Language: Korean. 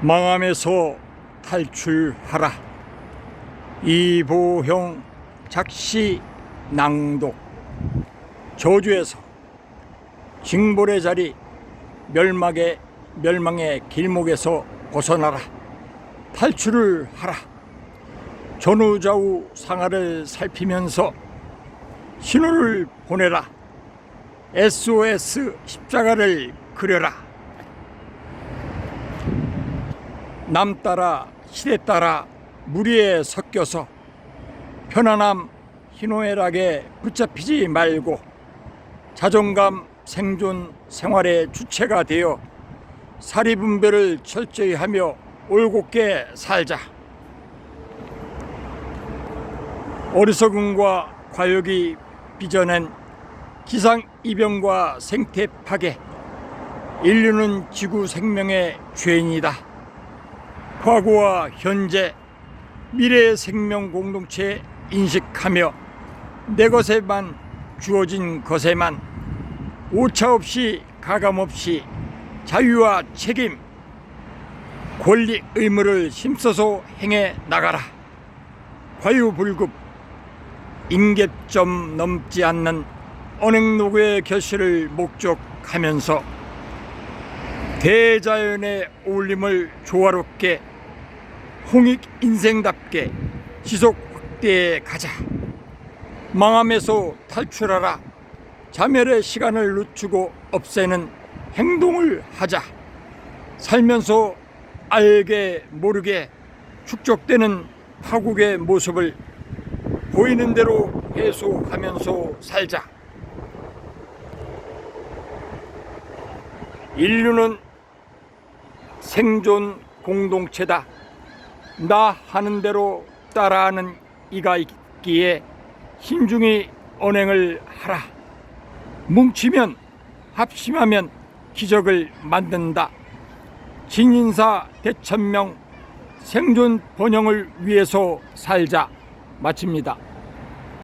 망함에서 탈출하라. 이보형 작시 낭독. 저주에서 징벌의 자리 멸망의 멸망의 길목에서 벗어나라. 탈출을 하라. 전후좌우 상하를 살피면서 신호를 보내라. SOS 십자가를 그려라. 남 따라 시대 따라 무리에 섞여서 편안함 희노애락에 붙잡히지 말고 자존감 생존 생활의 주체가 되어 사리 분별을 철저히 하며 올곧게 살자. 어리석음과 과욕이 빚어낸 기상 이변과 생태 파괴. 인류는 지구 생명의 죄인이다. 과거와 현재, 미래의 생명 공동체 인식하며 내 것에만 주어진 것에만 오차 없이 가감 없이 자유와 책임, 권리 의무를 힘써서 행해 나가라. 과유불급, 임계점 넘지 않는 언행노구의 결실을 목적하면서 대자연의 어울림을 조화롭게 홍익 인생답게 지속 확대해 가자. 망함에서 탈출하라. 자멸의 시간을 늦추고 없애는 행동을 하자. 살면서 알게 모르게 축적되는 파국의 모습을 보이는 대로 해소하면서 살자. 인류는 생존 공동체다. 나 하는 대로 따라하는 이가 있기에 신중히 언행을 하라. 뭉치면 합심하면 기적을 만든다. 진인사 대천명 생존 번영을 위해서 살자. 마칩니다.